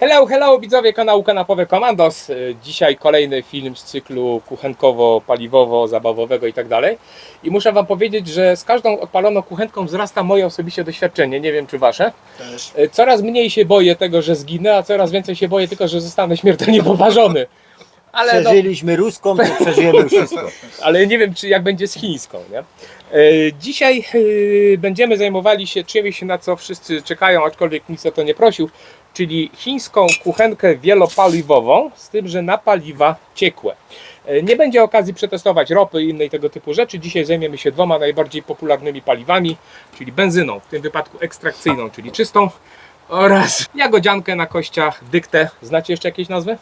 Hello, hello widzowie kanału Kanapowe Komandos. Y, Dzisiaj kolejny film z cyklu kuchenkowo-paliwowo-zabawowego i tak dalej. I muszę Wam powiedzieć, że z każdą odpaloną kuchenką wzrasta moje osobiście doświadczenie, nie wiem czy Wasze. Też. Y, Coraz mniej się boję tego, że zginę, a coraz więcej się boję tylko, że zostanę śmiertelnie poparzony. Ale no, Przeżyliśmy ruską, to przeżyjemy wszystko. ale nie wiem, czy jak będzie z chińską. Nie? E, Dzisiaj e, będziemy zajmowali się czymś, na co wszyscy czekają, aczkolwiek nikt o to nie prosił, czyli chińską kuchenkę wielopaliwową, z tym, że na paliwa ciekłe. E, Nie będzie okazji przetestować ropy i innej tego typu rzeczy. Dzisiaj zajmiemy się dwoma najbardziej popularnymi paliwami, czyli benzyną, w tym wypadku ekstrakcyjną, czyli czystą, oraz jagodziankę na kościach, dyktę. Znacie jeszcze jakieś nazwy?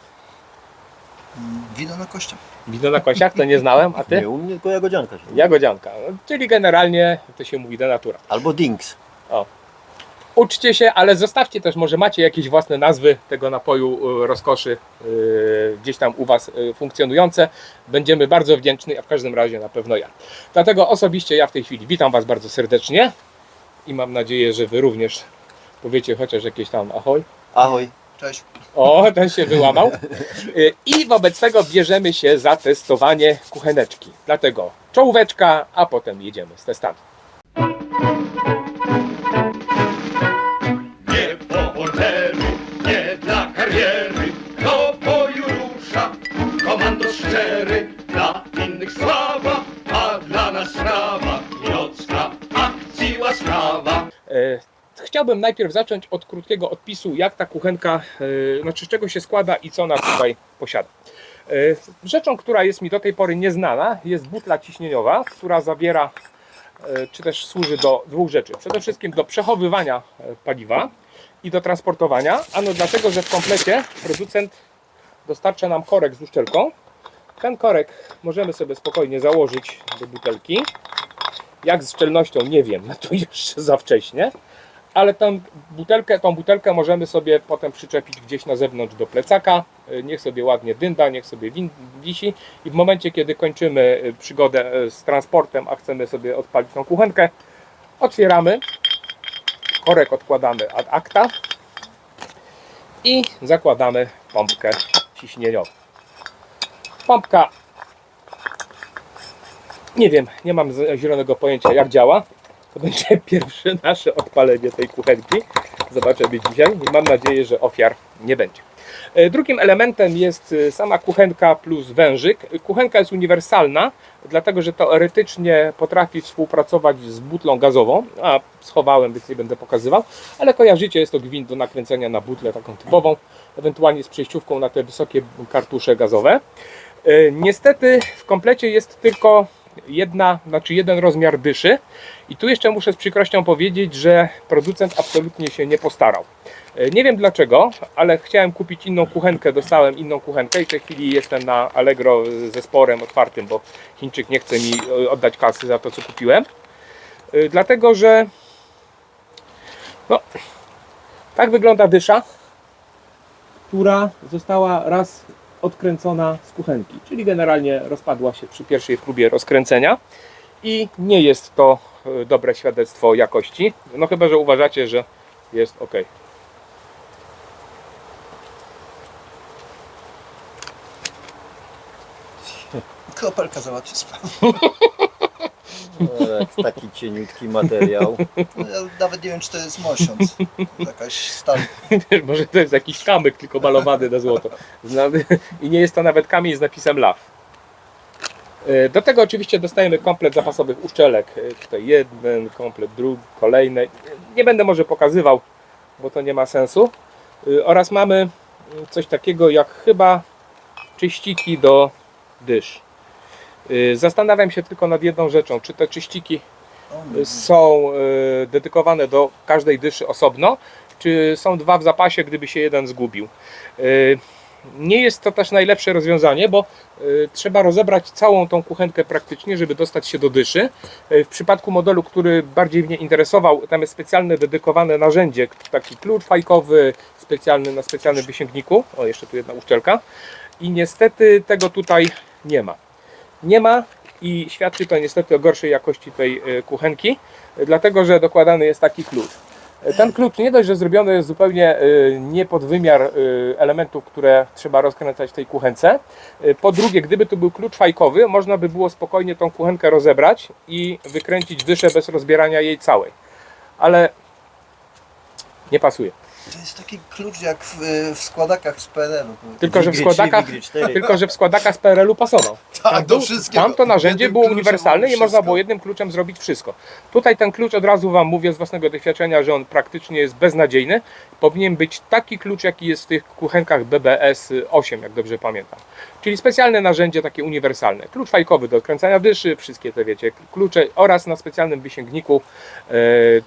Wino na kościach. Wino na kościach, to nie znałem, a ty? Nie, u mnie tylko jagodzianka. się. Jagodzianka, czyli generalnie to się mówi denatura. Albo dings. Uczcie się, ale zostawcie też, może macie jakieś własne nazwy tego napoju y, rozkoszy y, gdzieś tam u Was y, funkcjonujące. Będziemy bardzo wdzięczni, a w każdym razie na pewno ja. Dlatego osobiście ja w tej chwili witam Was bardzo serdecznie i mam nadzieję, że Wy również powiecie chociaż jakieś tam ahoj. Ahoj. Cześć. O, ten się wyłamał. Y, I wobec tego bierzemy się za testowanie kucheneczki. Dlatego czołóweczka, a potem jedziemy z testami. Nie po nie dla kariery, komando szczery. Dla innych sława, a dla nas sprawa, nocna akcji łaskawa. E, Chciałbym najpierw zacząć od krótkiego odpisu, jak ta kuchenka, e, znaczy z czego się składa i co ona tutaj posiada. E, Rzeczą, która jest mi do tej pory nieznana, jest butla ciśnieniowa, która zawiera, e, czy też służy do dwóch rzeczy. Przede wszystkim do przechowywania paliwa i do transportowania. Ano dlatego, że w komplecie producent dostarcza nam korek z uszczelką. Ten korek możemy sobie spokojnie założyć do butelki. Jak z szczelnością nie wiem, to jeszcze za wcześnie. Ale tą butelkę, tą butelkę możemy sobie potem przyczepić gdzieś na zewnątrz do plecaka. Y, Niech sobie ładnie dynda, niech sobie wisi. I w momencie, kiedy kończymy y, przygodę y, z transportem, a chcemy sobie odpalić tą kuchenkę, otwieramy. Korek odkładamy ad acta i zakładamy pompkę ciśnieniową. Pompka nie wiem, nie mam zielonego pojęcia jak działa. To będzie pierwsze nasze odpalenie tej kuchenki. Zobaczymy dzisiaj mam nadzieję, że ofiar nie będzie. E, Drugim elementem jest e, sama kuchenka plus wężyk. Kuchenka jest uniwersalna, dlatego że teoretycznie potrafi współpracować z butlą gazową, a schowałem, więc nie będę pokazywał, ale kojarzycie, jest to gwint do nakręcenia na butlę taką typową, ewentualnie z przejściówką na te wysokie kartusze gazowe. E, Niestety w komplecie jest tylko jedna, znaczy jeden rozmiar dyszy i tu jeszcze muszę z przykrością powiedzieć, że producent absolutnie się nie postarał. E, Nie wiem dlaczego, ale chciałem kupić inną kuchenkę, dostałem inną kuchenkę i w tej chwili jestem na Allegro ze sporem otwartym, bo Chińczyk nie chce mi e, oddać kasy za to, co kupiłem. E, Dlatego, że no, tak wygląda dysza, która została raz odkręcona z kuchenki, czyli generalnie rozpadła się przy pierwszej próbie rozkręcenia i nie jest to e, dobre świadectwo jakości, no chyba, że uważacie, że jest ok. Kropelka załatwi sprawę. E, Taki cieniutki materiał. No, ja nawet nie wiem, czy to jest mosiąc. Jakaś stal. Może to jest jakiś kamyk tylko malowany na złoto. I nie jest to nawet kamień z napisem LAW. E, Do tego oczywiście dostajemy komplet zapasowych uszczelek. E, Tutaj jeden, komplet drugi, kolejny. Nie będę może pokazywał, bo to nie ma sensu. E, Oraz mamy coś takiego jak chyba czyściki do dysz. Zastanawiam się tylko nad jedną rzeczą. Czy te czyściki są dedykowane do każdej dyszy osobno, czy są dwa w zapasie, gdyby się jeden zgubił. Nie jest to też najlepsze rozwiązanie, bo e, trzeba rozebrać całą tą kuchenkę praktycznie, żeby dostać się do dyszy. E, W przypadku modelu, który bardziej mnie interesował, tam jest specjalne dedykowane narzędzie, taki klucz fajkowy, specjalny na specjalnym wysięgniku. O, jeszcze tu jedna uszczelka. I niestety tego tutaj nie ma. Nie ma i świadczy to niestety o gorszej jakości tej e, kuchenki, dlatego że dokładany jest taki klucz. Ten klucz nie dość, że zrobiony jest zupełnie y, nie pod wymiar y, elementów, które trzeba rozkręcać w tej kuchence. Y, Po drugie, gdyby tu był klucz fajkowy, można by było spokojnie tą kuchenkę rozebrać i wykręcić dyszę bez rozbierania jej całej. Ale nie pasuje. To jest taki klucz jak w, w składakach z PRL-u. Tylko, że w Wigry trzy, składakach, Wigry cztery. tylko, że w składakach z PRL-u pasował. Tak, do wszystkiego. Tam to narzędzie Jednym było kluczem uniwersalne i można wszystko. było jednym kluczem zrobić wszystko. Tutaj ten klucz od razu Wam mówię z własnego doświadczenia, że on praktycznie jest beznadziejny. Powinien być taki klucz, jaki jest w tych kuchenkach BBS 8, jak dobrze pamiętam. Czyli specjalne narzędzie takie uniwersalne. Klucz fajkowy do odkręcania dyszy, wszystkie te wiecie, klucze oraz na specjalnym wysięgniku e,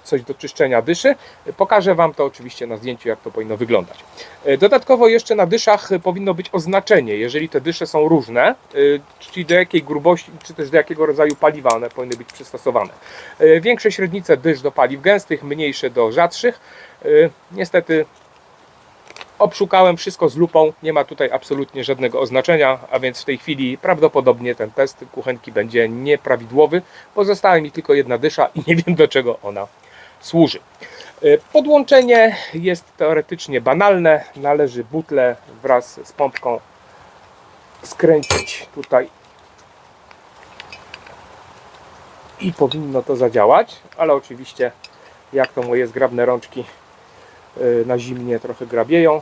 coś do czyszczenia dyszy. Pokażę Wam to oczywiście na zdjęciu, jak to powinno wyglądać. E, Dodatkowo jeszcze na dyszach e, powinno być oznaczenie, jeżeli te dysze są różne, czyli do jakiej grubości, czy też do jakiego rodzaju paliwa one powinny być przystosowane. Większe średnice dysz do paliw gęstych, mniejsze do rzadszych. Niestety obszukałem wszystko z lupą, nie ma tutaj absolutnie żadnego oznaczenia, a więc w tej chwili prawdopodobnie ten test kuchenki będzie nieprawidłowy. Pozostała mi tylko jedna dysza i nie wiem do czego ona służy. E, Podłączenie jest teoretycznie banalne. Należy butlę wraz z pompką skręcić tutaj i powinno to zadziałać, ale oczywiście jak to moje zgrabne rączki na zimnie trochę grabieją.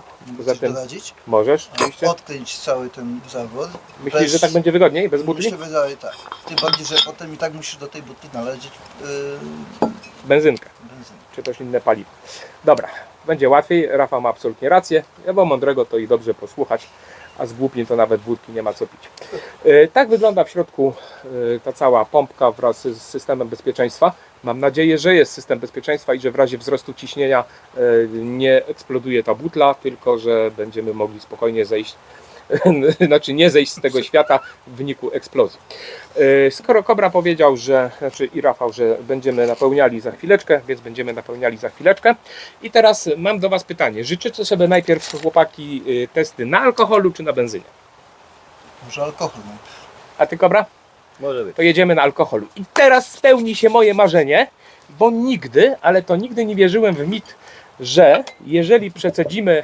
Doradzić? możesz oczywiście. Odkręć cały ten zawód. Myślisz, Bez- że tak będzie wygodniej bez butli? Się wydaje tak. Tym bardziej, że potem i tak musisz do tej butli naleźć yy, Benzynkę. benzynę. czy też inne paliwo. Dobra, będzie łatwiej. Rafał ma absolutnie rację. Ja bo mądrego to i dobrze posłuchać, a z głupim to nawet wódki nie ma co pić. E, Tak wygląda w środku e, ta cała pompka wraz z systemem bezpieczeństwa. Mam nadzieję, że jest system bezpieczeństwa i że w razie wzrostu ciśnienia e, nie eksploduje ta butla, tylko że będziemy mogli spokojnie zejść, znaczy nie zejść z tego świata w wyniku eksplozji. E, Skoro Kobra powiedział, że, znaczy i Rafał, że będziemy napełniali za chwileczkę, więc będziemy napełniali za chwileczkę. I teraz mam do Was pytanie. Życzycie sobie najpierw chłopaki y, testy na alkoholu czy na benzynie? Może alkohol. A Ty Kobra? Może być. To jedziemy na alkoholu. I teraz spełni się moje marzenie, bo nigdy, ale to nigdy nie wierzyłem w mit, że jeżeli przecedzimy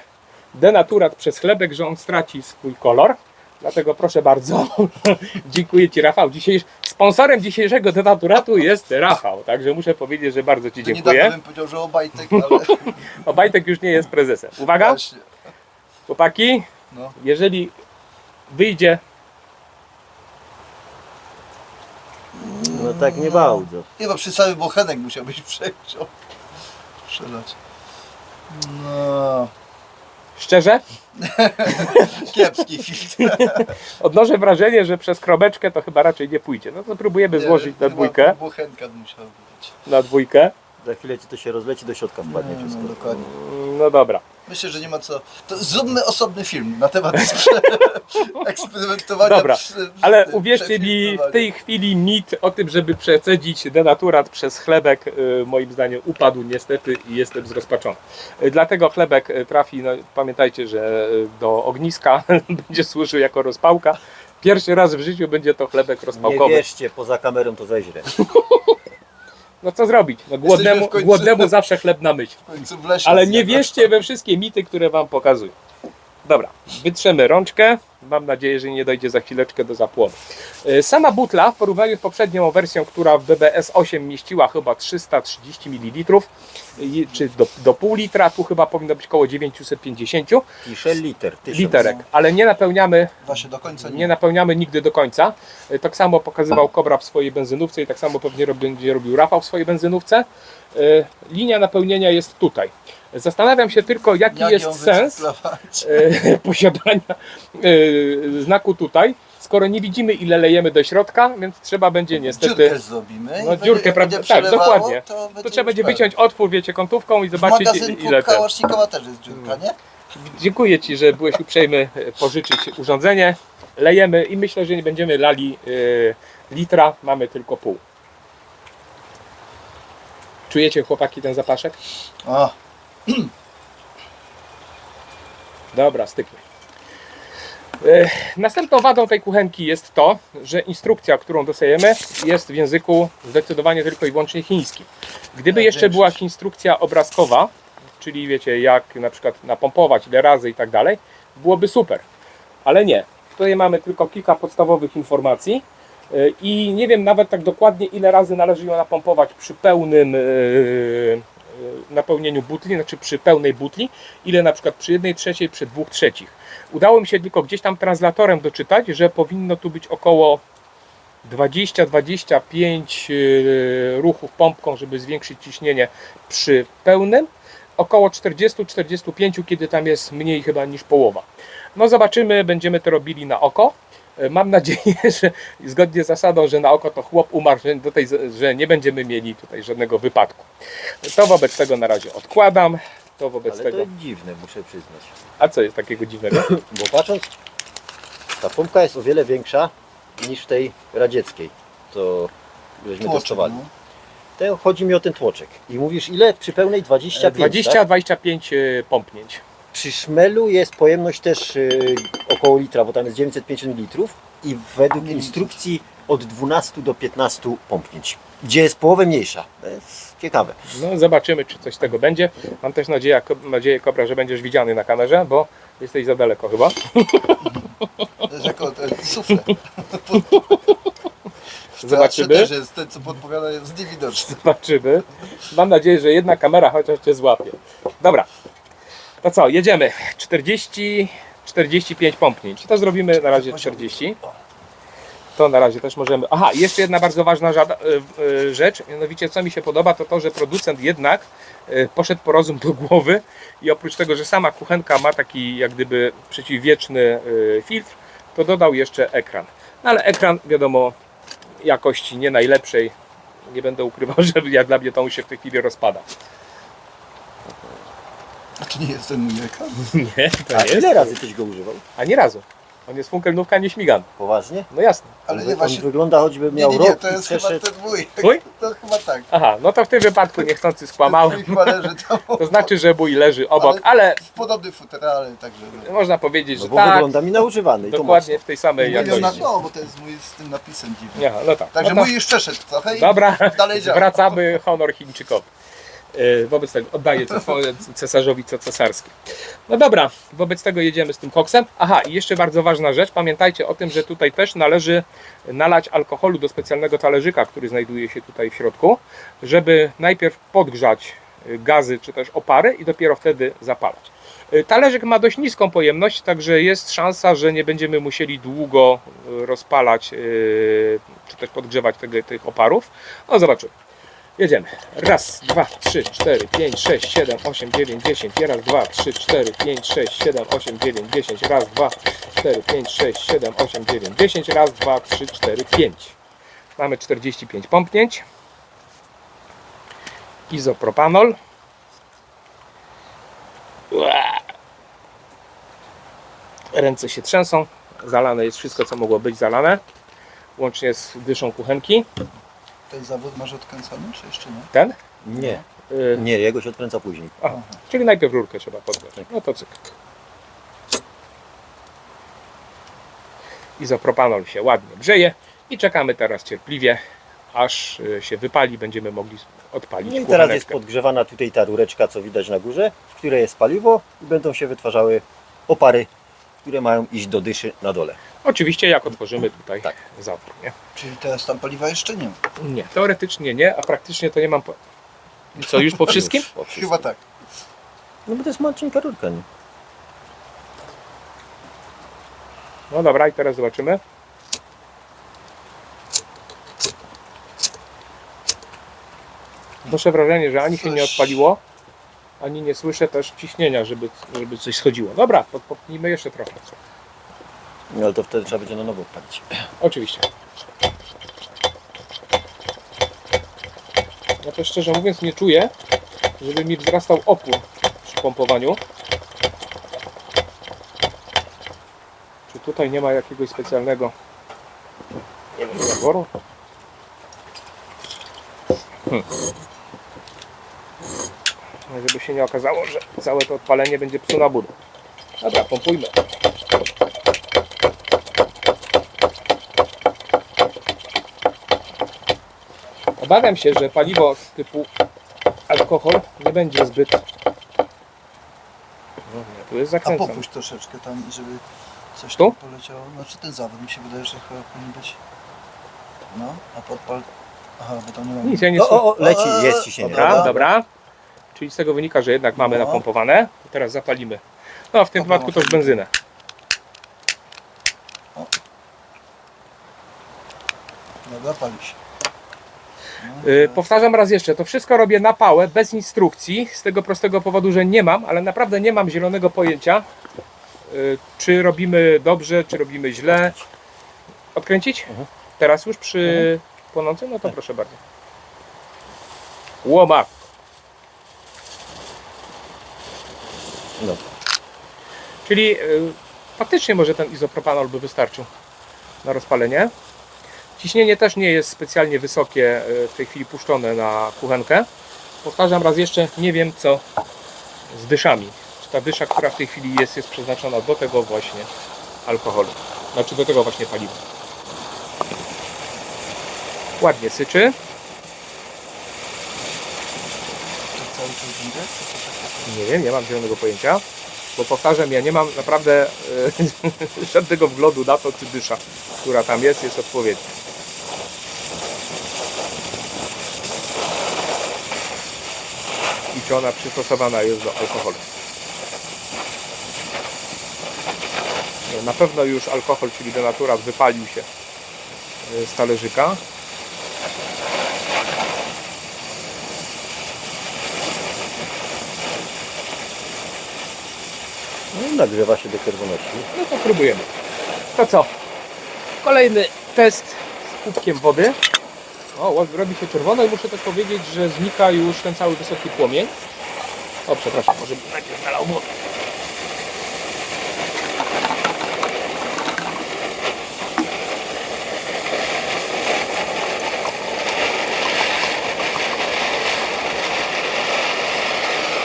denaturat przez chlebek, że on straci swój kolor. Dlatego proszę bardzo, dziękuję Ci Rafał. Dzisiaj, sponsorem dzisiejszego denaturatu jest Rafał, także muszę powiedzieć, że bardzo Ci niedawno dziękuję. bym powiedział, że Obajtek, ale Obajtek już nie jest prezesem. Uwaga, właśnie. chłopaki, No. jeżeli wyjdzie No tak nie bardzo. Chyba przy cały bochenek musiałbyś przejrzał. Przelać. No. szczerze, Kiepski filtr. odnoszę wrażenie, że przez kromeczkę to chyba raczej nie pójdzie. No to próbujemy złożyć na Chyba dwójkę. Bochenka musiał być. Na dwójkę. Za chwilę ci to się rozleci, do środka wpadnie Nie, wszystko. no, dokładnie. No dobra. Myślę, że nie ma co. To zróbmy osobny film na temat eksperymentowania. Dobra, przy- Ale uwierzcie mi, w tej chwili mit o tym, żeby przecedzić denaturat przez chlebek, y, moim zdaniem upadł niestety i jestem zrozpaczony. Y, Dlatego chlebek y, trafi, no, pamiętajcie, że do ogniska będzie służył jako rozpałka. Pierwszy raz w życiu będzie to chlebek Nie rozpałkowy. wierzcie, poza kamerą to zaźle. No co zrobić? No, głodnemu, w końcu- głodnemu zawsze chleb na myśl. W końcu w lesie Ale nie wierzcie we wszystkie mity, które wam pokazuję. Dobra, wytrzemy rączkę. Mam nadzieję, że nie dojdzie za chwileczkę do zapłonu. E, Sama butla w porównaniu z poprzednią wersją, która w BBS 8 mieściła chyba 330 ml, i- czy do, do pół litra, tu chyba powinno być około 950 Pisze liter, tysiąc. literek, ale nie napełniamy Właśnie do końca nie. nie napełniamy nigdy do końca. E, Tak samo pokazywał Kobra w swojej benzynówce i tak samo pewnie rob- będzie robił Rafał w swojej benzynówce. Linia napełnienia jest tutaj. Zastanawiam się tylko, jaki Jak jest sens e, posiadania e, znaku tutaj, skoro nie widzimy ile lejemy do środka, więc trzeba będzie niestety... Dziurkę zrobimy. No, dziurkę, prawda? Tak, dokładnie. To, To trzeba będzie wyciąć otwór, wiecie, kątówką i W zobaczyć ile ten. Kałasznikowa też jest dziurka, nie? Dziękuję Ci, że byłeś uprzejmy e, pożyczyć urządzenie. Lejemy i myślę, że nie będziemy lali e, litra, mamy tylko pół. Czujecie chłopaki ten zapaszek? O, Dobra, styknie. Następną wadą tej kuchenki jest to, że instrukcja, którą dostajemy, jest w języku zdecydowanie tylko i wyłącznie chińskim. Gdyby Tak, jeszcze była instrukcja obrazkowa, czyli wiecie, jak na przykład napompować, ile razy i tak dalej, byłoby super. Ale nie. Tutaj mamy tylko kilka podstawowych informacji e, i nie wiem nawet tak dokładnie, ile razy należy ją napompować przy pełnym e, napełnieniu butli, znaczy przy pełnej butli, ile na przykład przy jednej trzeciej, przy dwóch trzecich. Udało mi się tylko gdzieś tam translatorem doczytać, że powinno tu być około 20-25 yy, ruchów pompką, żeby zwiększyć ciśnienie przy pełnym. Około 40-45, kiedy tam jest mniej chyba niż połowa. No zobaczymy, będziemy to robili na oko. E, Mam nadzieję, że zgodnie z zasadą, że na oko to chłop umarł, że, do tej, że nie będziemy mieli tutaj żadnego wypadku. To wobec tego na razie odkładam. To wobec Ale tego. to dziwne, muszę przyznać. A co jest takiego dziwnego? Bo patrząc, ta pompka jest o wiele większa niż w tej radzieckiej, co żeśmy Tłoczek, testowali. no. Te, chodzi mi o ten tłoczek. I mówisz ile? Przy pełnej 25, tak? 20-25 e, pompnięć. Przy szmelu jest pojemność też y, około litra, bo tam jest 950 litrów i według instrukcji od 12 do 15 pompnięć, gdzie jest połowę mniejsza. To jest ciekawe. No, zobaczymy, czy coś z tego będzie. Mam też nadzieję, nadzieję Kobra, że będziesz widziany na kamerze, bo jesteś za daleko chyba. To jest jako ten sufle. Zobaczymy. Też jest ten, co podpowiada, jest niewidoczny. Zobaczymy. Mam nadzieję, że jedna kamera chociaż Cię złapie. Dobra. To co, jedziemy. 40, 45 pompnięć. To zrobimy na razie 40. To na razie też możemy. Aha, jeszcze jedna bardzo ważna y, y, rzecz. Mianowicie, co mi się podoba, to to, że producent jednak y, poszedł po rozum do głowy i oprócz tego, że sama kuchenka ma taki jak gdyby przeciwwieczny filtr, to dodał jeszcze ekran. No ale ekran, wiadomo, jakości nie najlepszej. Nie będę ukrywał, że jak dla mnie to mu się w tej chwili rozpada. A to nie jest ten mój ekran? Nie, to A nie jest. ile razy tyś go używał? Ani razu. On jest funkelnówka, nie śmigan. Poważnie? No jasne. Ale on, nie on właśnie... wygląda choćby Nie, miał nie, nie, rok to i jest chyba przeszedł. ten mój. Twój? To chyba tak. Aha, no to w tym wypadku niechcący skłamałem. Twój chyba leży tam To znaczy, że mój leży obok, ale w podobnym futerale, także... no. można powiedzieć, No że bo tak, wygląda mi na używany i to dokładnie w tej samej Milion na jakości. no, bo to jest mój z tym napisem dziwnym. Aha, no tak. Także no to, mój już przeszedł trochę i Dobra, dalej działa. zwracamy honor Chińczykowi. Yy, Wobec tego oddaję cesarzowi co cesarskie. No dobra, wobec tego jedziemy z tym koksem. Aha, i jeszcze bardzo ważna rzecz. Pamiętajcie o tym, że tutaj też należy nalać alkoholu do specjalnego talerzyka, który znajduje się tutaj w środku, żeby najpierw podgrzać y, gazy czy też opary i dopiero wtedy zapalać. Y, Talerzyk ma dość niską pojemność, także jest szansa, że nie będziemy musieli długo rozpalać czy też podgrzewać tych oparów. No zobaczymy. Jedziemy. Raz, dwa, trzy, cztery, pięć, sześć, siedem, osiem, dziewięć, dziesięć. Raz, dwa, trzy, cztery, pięć, sześć, siedem, osiem, dziewięć, dziesięć. Raz, dwa, cztery, pięć, sześć, siedem, osiem, dziewięć, dziesięć. Raz, dwa, trzy, cztery, pięć. Mamy 45 pompnięć. Izopropanol. Ręce się trzęsą. Zalane jest wszystko, co mogło być zalane. Łącznie z dyszą kuchenki. Ten zawód masz odkręcony, czy jeszcze nie? Ten? Nie, Y, nie, jego się odkręca później. Aha, czyli najpierw rurkę trzeba podgrzać. No to cyk. Izopropanol się ładnie grzeje i czekamy teraz cierpliwie, aż y, się wypali, będziemy mogli odpalić No i teraz jest podgrzewana tutaj ta rureczka, co widać na górze, w której jest paliwo i będą się wytwarzały opary, które mają iść do dyszy na dole. Oczywiście jak otworzymy tutaj Tak. zapór, nie? Czyli teraz tam paliwa jeszcze nie ma. Nie, teoretycznie nie, a praktycznie to nie mam... Po... Co, już po wszystkim? Już po wszystkim. Chyba tak. No bo to jest maleńka rurka, nie? No dobra, i teraz zobaczymy. Noszę wrażenie, że ani się nie odpaliło, ani nie słyszę też ciśnienia, żeby, żeby coś schodziło. Dobra, pod- popchnijmy jeszcze trochę. No ale to wtedy trzeba będzie na nowo odpalić. Oczywiście. Ja też szczerze mówiąc nie czuję, żeby mi wzrastał opór przy pompowaniu. Czy tutaj nie ma jakiegoś specjalnego zaworu? Hmm. Żeby się nie okazało, że całe to odpalenie będzie psu na budę. Dobra, pompujmy. Obawiam się, że paliwo typu alkohol nie będzie zbyt... Nie, tu jest A zakręcone. popuść troszeczkę tam, żeby coś Tu? tam poleciało. Znaczy ten zawód mi się wydaje, że chyba powinien być. No, a podpal. Aha, bo tam nie ma. Nic, ja nie O, o, o, leci, jest ciśnienie. Dobra, Dobra. dobra. Czyli z tego wynika, że jednak mamy No. napompowane. I teraz zapalimy. No w tym wypadku to już benzynę. Dobra, pali się. To- powtarzam raz jeszcze, to wszystko robię na pałę, bez instrukcji, z tego prostego powodu, że nie mam, ale naprawdę nie mam zielonego pojęcia, yy, czy robimy dobrze, czy robimy źle. Odkręcić? Mhm. Teraz już przy płonącym? No to proszę bardzo. Łoma. No. Czyli yy, faktycznie może ten izopropanol by wystarczył na rozpalenie. Ciśnienie też nie jest specjalnie wysokie yy, w tej chwili puszczone na kuchenkę. Powtarzam raz jeszcze, nie wiem co z dyszami. Czy ta dysza, która w tej chwili jest, jest przeznaczona do tego właśnie alkoholu. Znaczy do tego właśnie paliwa. Ładnie syczy. Nie wiem, nie mam zielonego pojęcia. Bo powtarzam, ja nie mam naprawdę e, żadnego wglądu na to, czy dysza, która tam jest, jest odpowiednia. Czy ona przystosowana jest do alkoholu. Na pewno już alkohol, czyli denaturat, wypalił się e, z talerzyka. No, nagrzewa się do czerwoności. No to próbujemy. To co? Kolejny test z kubkiem wody. O, robi się czerwono i muszę też powiedzieć, że znika już ten cały wysoki płomień. O, przepraszam, może bym najpierw nalał wodę.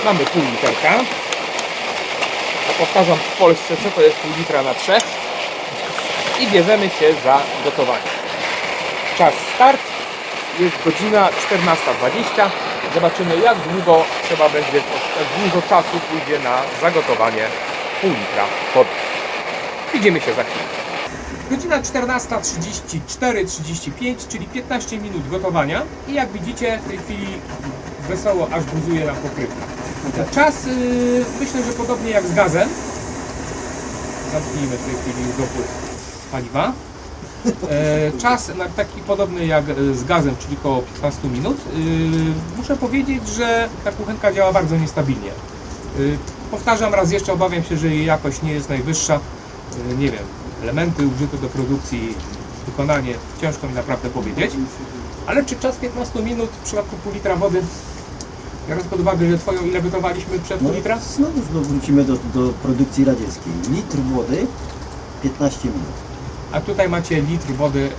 Mamy pół literka. A powtarzam w Polsce, co to jest pół litra na trzech. I bierzemy się za gotowanie. Czas start. Jest godzina 14.20. Zobaczymy jak długo trzeba będzie, jak dużo czasu pójdzie na zagotowanie pół litra wody. Widzimy się za chwilę. Godzina 14.34-35, czyli 15 minut gotowania i jak widzicie w tej chwili wesoło aż buzuje nam pokrywka. Czas yy, myślę, że podobnie jak z gazem. Zamknijmy w tej chwili dopływ paliwa. E, czas taki podobny jak e, z gazem, czyli około 15 minut. Yy, muszę powiedzieć, że ta kuchenka działa bardzo niestabilnie. Powtarzam raz jeszcze, obawiam się, że jej jakość nie jest najwyższa. Nie wiem, elementy użyte do produkcji, wykonanie, ciężko mi naprawdę powiedzieć. Ale czy czas 15 minut w przypadku pół litra wody, biorąc pod uwagę, że Twoją ile gotowaliśmy przed No, pół litra? znowu, znowu wrócimy do, do produkcji radzieckiej. Litr wody 15 minut. A tutaj macie litr wody,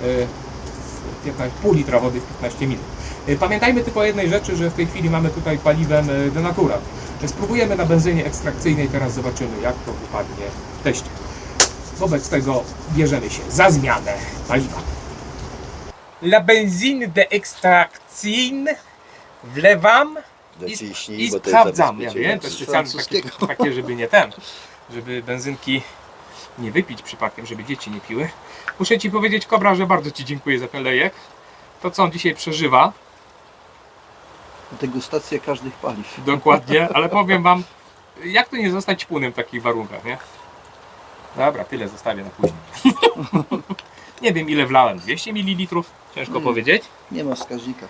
e, 15, pół litra wody w 15 minut. E, Pamiętajmy tylko o jednej rzeczy, że w tej chwili mamy tutaj paliwem e, denaturat. E, Spróbujemy na benzynie ekstrakcyjnej, teraz zobaczymy jak to wypadnie w teście. Wobec tego bierzemy się za zmianę paliwa. La benzine de extraction wlewam i bo to jest sprawdzam. Ja wiem, to jest specjalnie takie, takie, żeby nie ten, żeby benzynki nie wypić przypadkiem, żeby dzieci nie piły. Muszę Ci powiedzieć, Kobra, że bardzo Ci dziękuję za ten lejek. To, co on dzisiaj przeżywa, Degustacja każdych paliw. dokładnie, ale powiem Wam, jak to nie zostać płunem w takich warunkach, nie? Dobra, tyle zostawię na później. nie wiem, ile wlałem, 200 ml, ciężko Mm. powiedzieć. Nie ma wskaźnika.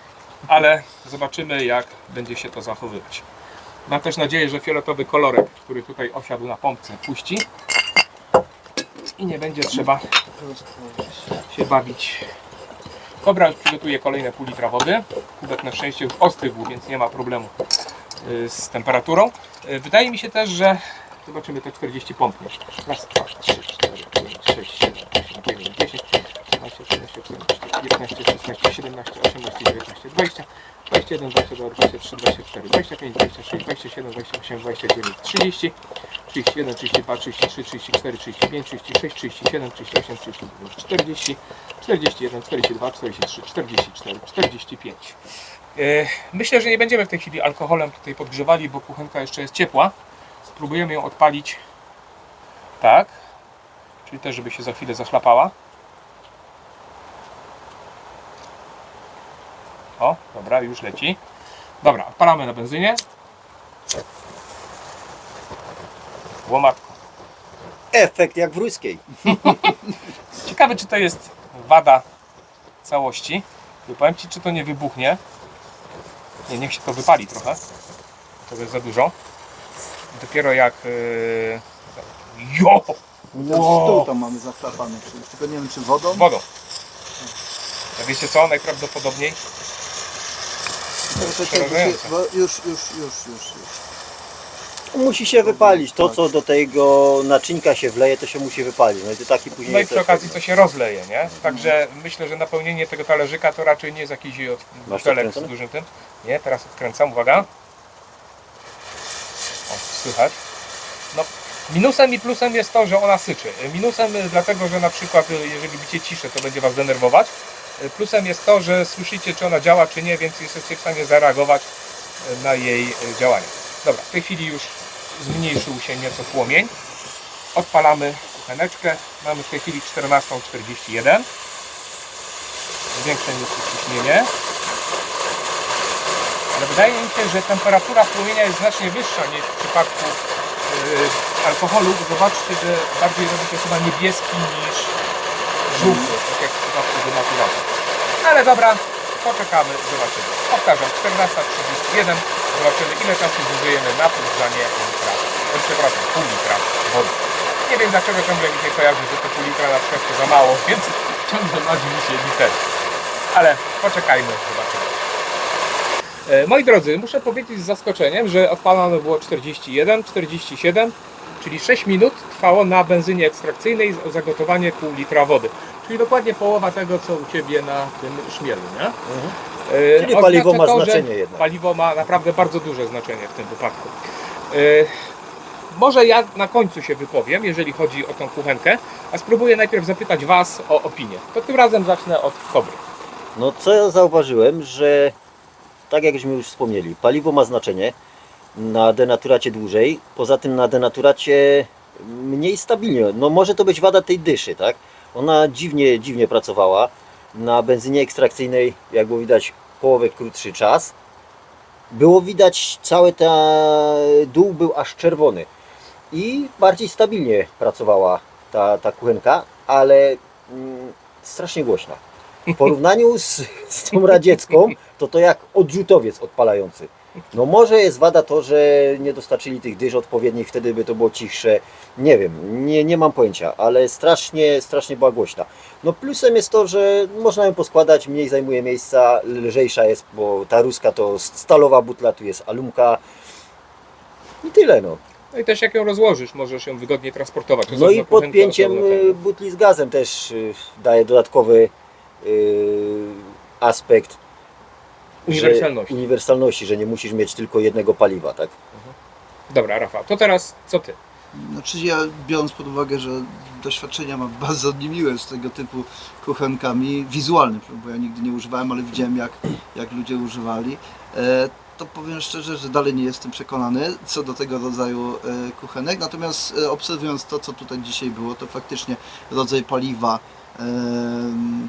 ale zobaczymy jak będzie się to zachowywać. Mam też nadzieję, że fioletowy kolorek, który tutaj osiadł na pompce, puści i nie będzie trzeba się bawić. Kobra już przygotuje kolejne pół litra wody. Kubek na szczęście już ostygł, więc nie ma problemu y, z temperaturą. Y, Wydaje mi się też, że zobaczymy te 40 pompniesz. Raz, dwa, trzy, cztery, pięć, sześć, siedem, osiem, dziewięć, dziesięć, 12, 13, 14, 15, 16, 17, 18, 19, 20, 21, 22, 23, 24, 25, 26, 27, 28, 29, 30, 31, 32, 33, 34, 35, 36, 37, 38, 39, 40, 41, 42, 43, 44, 45. E, Myślę, że nie będziemy w tej chwili alkoholem tutaj podgrzewali, bo kuchenka jeszcze jest ciepła. Spróbujemy ją odpalić tak, czyli też, żeby się za chwilę zachlapała. O, dobra, już leci. Dobra, odpalamy na benzynie. Łomatko. Efekt jak w ruskiej. Ciekawe, czy to jest wada całości. Bo Powiem Ci, czy to nie wybuchnie. Nie, niech się to wypali trochę. To jest za dużo. Dopiero jak... Yy... Jo! Ten stół tam mamy przecież, tylko nie wiem czy wodą. Wodą. A wiecie co? Najprawdopodobniej Czekaj, Już, już, już, już, już. Musi się wypalić. To, co do tego naczynka się wleje, to się musi wypalić. No i to taki później No i jest przy okazji efekt. to się rozleje, nie? Także myślę, że napełnienie tego talerzyka to raczej nie jest jakiś Masz butelek z dużym tym. Nie, teraz odkręcam, uwaga. O, słychać. No, minusem i plusem jest to, że ona syczy. Minusem y, dlatego, że na przykład y, jeżeli bicie ciszę, to będzie Was denerwować. Y, Plusem jest to, że słyszycie, czy ona działa, czy nie, więc jesteście w stanie zareagować y, na jej y, działanie. Dobra, w tej chwili już zmniejszył się nieco płomień. Odpalamy kucheneczkę. Mamy w tej chwili 14.41. Zwiększę nieco ciśnienie. Ale wydaje mi się, że temperatura płomienia jest znacznie wyższa niż w przypadku yy, alkoholu. Zobaczcie, że bardziej robi się chyba niebieski niż żółty, tak jak w przypadku denaturatu. Ale dobra, poczekamy, zobaczymy. Powtarzam, 14.31. Zobaczymy ile czasu zużyjemy na podgrzanie litra, e, przepraszam, pół litra wody. Nie wiem dlaczego ciągle mi się kojarzy, że to pół litra na przykład to za mało, więc ciągle madzi mi się liter. Ale poczekajmy, zobaczymy. E, Moi drodzy, muszę powiedzieć z zaskoczeniem, że odpalane było 41, 47, czyli 6 minut trwało na benzynie ekstrakcyjnej zagotowanie pół litra wody. Czyli dokładnie połowa tego, co u Ciebie na tym szmielu, nie? Mhm. E, Czyli paliwo ma to, znaczenie jednak. Paliwo ma naprawdę bardzo duże znaczenie w tym wypadku. E, Może ja na końcu się wypowiem, jeżeli chodzi o tą kuchenkę, a spróbuję najpierw zapytać Was o opinię. To tym razem zacznę od Kobry. No co ja zauważyłem, że tak jak żeśmy już wspomnieli, paliwo ma znaczenie na denaturacie dłużej, poza tym na denaturacie mniej stabilnie. No może to być wada tej dyszy, tak? Ona dziwnie, dziwnie pracowała. Na benzynie ekstrakcyjnej, jak było widać, połowę krótszy czas. Było widać, cały ten dół był aż czerwony. I bardziej stabilnie pracowała ta, ta kuchenka, ale mm, strasznie głośna. W porównaniu z, z tą radziecką, to to jak odrzutowiec odpalający. No może jest wada to, że nie dostarczyli tych dyż odpowiednich, wtedy by to było cichsze. Nie wiem, nie, nie mam pojęcia, ale strasznie, strasznie była głośna. No plusem jest to, że można ją poskładać, mniej zajmuje miejsca, lżejsza jest, bo ta ruska to stalowa butla, tu jest alumka. I tyle no. No i też jak ją rozłożysz, możesz ją wygodnie transportować. No i podpięciem y, butli z gazem też y, daje dodatkowy y, aspekt Uniwersalności. Że, uniwersalności, że nie musisz mieć tylko jednego paliwa, tak? Dobra, Rafał, to teraz co Ty? Znaczy ja biorąc pod uwagę, że doświadczenia mam bardzo niemiłe z tego typu kuchenkami, wizualne, bo ja nigdy nie używałem, ale widziałem jak, jak ludzie używali, e, to powiem szczerze, że dalej nie jestem przekonany co do tego rodzaju e, kuchenek, natomiast e, obserwując to, co tutaj dzisiaj było, to faktycznie rodzaj paliwa,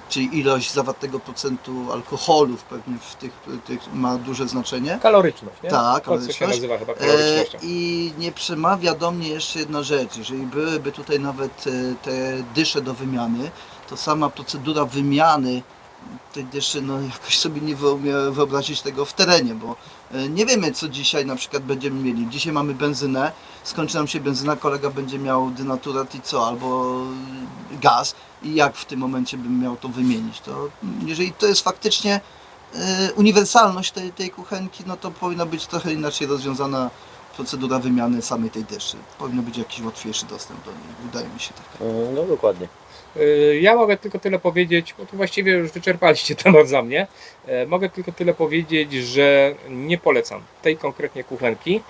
czyli ilość zawartego procentu alkoholu pewnie w tych, tych ma duże znaczenie. Kaloryczność, nie? Tak, To, co się kaloryczność. nazywa chyba E, kalorycznością. I nie przemawia do mnie jeszcze jedna rzecz. Jeżeli byłyby tutaj nawet e, te dysze do wymiany, to sama procedura wymiany tej dyszy, no jakoś sobie nie wyobrazić tego w terenie, bo e, nie wiemy co dzisiaj na przykład będziemy mieli. Dzisiaj mamy benzynę, skończy nam się benzyna, kolega będzie miał denaturat i co, albo gaz i jak w tym momencie bym miał to wymienić. To jeżeli to jest faktycznie e, uniwersalność tej, tej kuchenki, no to powinna być trochę inaczej rozwiązana procedura wymiany samej tej dyszy. Powinno być jakiś łatwiejszy dostęp do niej, wydaje mi się tak. Mm, No dokładnie. Y, Ja mogę tylko tyle powiedzieć, bo tu właściwie już wyczerpaliście temat za mnie. E, Mogę tylko tyle powiedzieć, że nie polecam tej konkretnie kuchenki.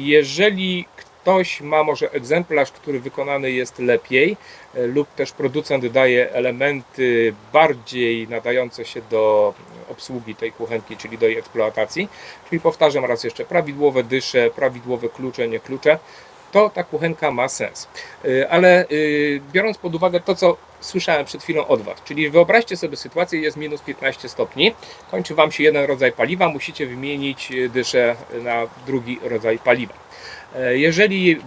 Jeżeli ktoś ma może egzemplarz, który wykonany jest lepiej, e, lub też producent daje elementy bardziej nadające się do obsługi tej kuchenki, czyli do jej eksploatacji, czyli powtarzam raz jeszcze, prawidłowe dysze, prawidłowe klucze, nie klucze, to ta kuchenka ma sens. Y, Ale y, biorąc pod uwagę to, co słyszałem przed chwilą od Was, czyli wyobraźcie sobie sytuację, jest minus 15 stopni, kończy Wam się jeden rodzaj paliwa, musicie wymienić dyszę na drugi rodzaj paliwa. E, Jeżeli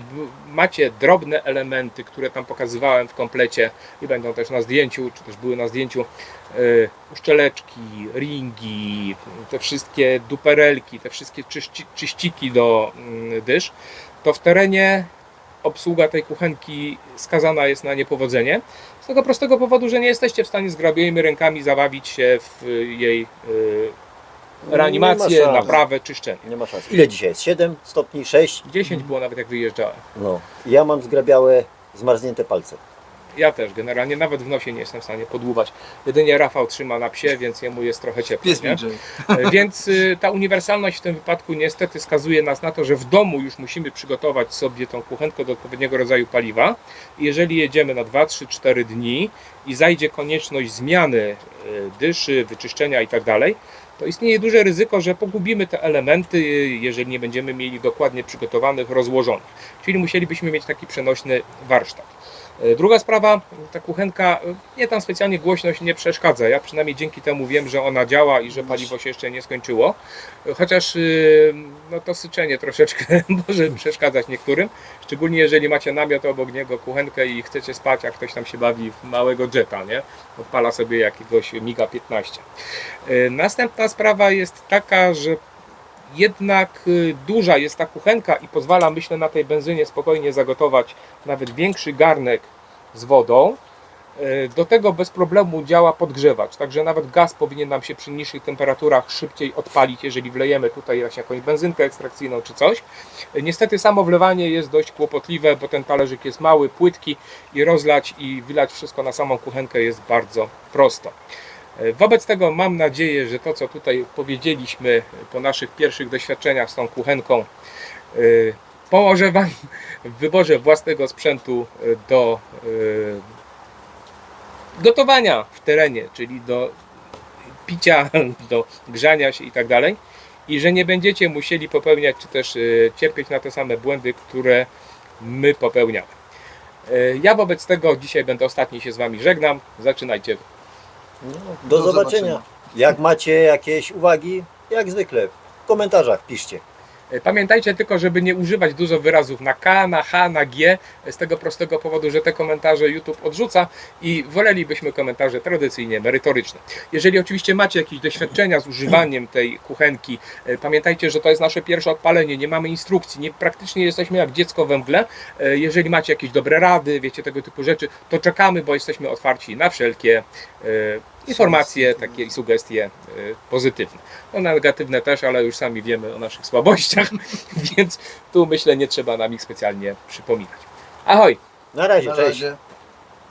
macie drobne elementy, które tam pokazywałem w komplecie i będą też na zdjęciu, czy też były na zdjęciu, e, uszczeleczki, ringi, te wszystkie duperelki, te wszystkie czyści, czyściki do mm, dysz, to w terenie obsługa tej kuchenki skazana jest na niepowodzenie. Z tego prostego powodu, że nie jesteście w stanie zgrabionymi rękami zabawić się w jej y, reanimację, Nie ma szans. naprawę, czyszczenie. Nie ma szans. Ile dzisiaj jest? 7 stopni, 6? 10 było nawet jak wyjeżdżałem. No. Ja mam zgrabiałe, zmarznięte palce. Ja też generalnie nawet w nosie nie jestem w stanie podłuwać. Jedynie Rafał trzyma na psie, więc jemu jest trochę ciepło. Pies nie? E, Więc y, ta uniwersalność w tym wypadku niestety skazuje nas na to, że w domu już musimy przygotować sobie tą kuchenkę do odpowiedniego rodzaju paliwa. I Jeżeli jedziemy na 2, 3, 4 dni i zajdzie konieczność zmiany y, dyszy, wyczyszczenia itd., to istnieje duże ryzyko, że pogubimy te elementy, jeżeli nie będziemy mieli dokładnie przygotowanych, rozłożonych. Czyli musielibyśmy mieć taki przenośny warsztat. E, Druga sprawa, ta kuchenka, e, nie tam specjalnie głośność nie przeszkadza. Ja przynajmniej dzięki temu wiem, że ona działa i że paliwo się jeszcze nie skończyło. E, Chociaż no to syczenie troszeczkę może przeszkadzać niektórym. Szczególnie jeżeli macie namiot obok niego, kuchenkę i chcecie spać, a ktoś tam się bawi w małego jetta, nie? Odpala sobie jakiegoś Miga 15. E, Następna sprawa jest taka, że jednak y, duża jest ta kuchenka i pozwala, myślę, na tej benzynie spokojnie zagotować nawet większy garnek z wodą. Y, Do tego bez problemu działa podgrzewacz, także nawet gaz powinien nam się przy niższych temperaturach szybciej odpalić, jeżeli wlejemy tutaj właśnie jakąś benzynkę ekstrakcyjną czy coś. Y, Niestety samo wlewanie jest dość kłopotliwe, bo ten talerzyk jest mały, płytki i rozlać i wylać wszystko na samą kuchenkę jest bardzo prosto. E, Wobec tego mam nadzieję, że to, co tutaj powiedzieliśmy po naszych pierwszych doświadczeniach z tą kuchenką, e, pomoże Wam w wyborze własnego sprzętu e, do e, gotowania w terenie, czyli do picia, do grzania się i tak dalej. I że nie będziecie musieli popełniać, czy też e, cierpieć na te same błędy, które my popełniamy. E, Ja wobec tego dzisiaj będę ostatni się z Wami żegnam. Zaczynajcie. No, do, Do zobaczenia. zobaczenia. Jak macie jakieś uwagi, jak zwykle, w komentarzach piszcie. E, Pamiętajcie tylko, żeby nie używać dużo wyrazów na K, na H, na G, z tego prostego powodu, że te komentarze YouTube odrzuca i wolelibyśmy komentarze tradycyjnie merytoryczne. Jeżeli oczywiście macie jakieś doświadczenia z używaniem tej kuchenki, e, pamiętajcie, że to jest nasze pierwsze odpalenie, nie mamy instrukcji, nie, praktycznie jesteśmy jak dziecko we mgle. E, Jeżeli macie jakieś dobre rady, wiecie tego typu rzeczy, to czekamy, bo jesteśmy otwarci na wszelkie e, informacje, takie i sugestie e, pozytywne. No negatywne też, ale już sami wiemy o naszych słabościach, więc tu myślę nie trzeba nam ich specjalnie przypominać. Ahoj! Na razie, Na cześć. razie.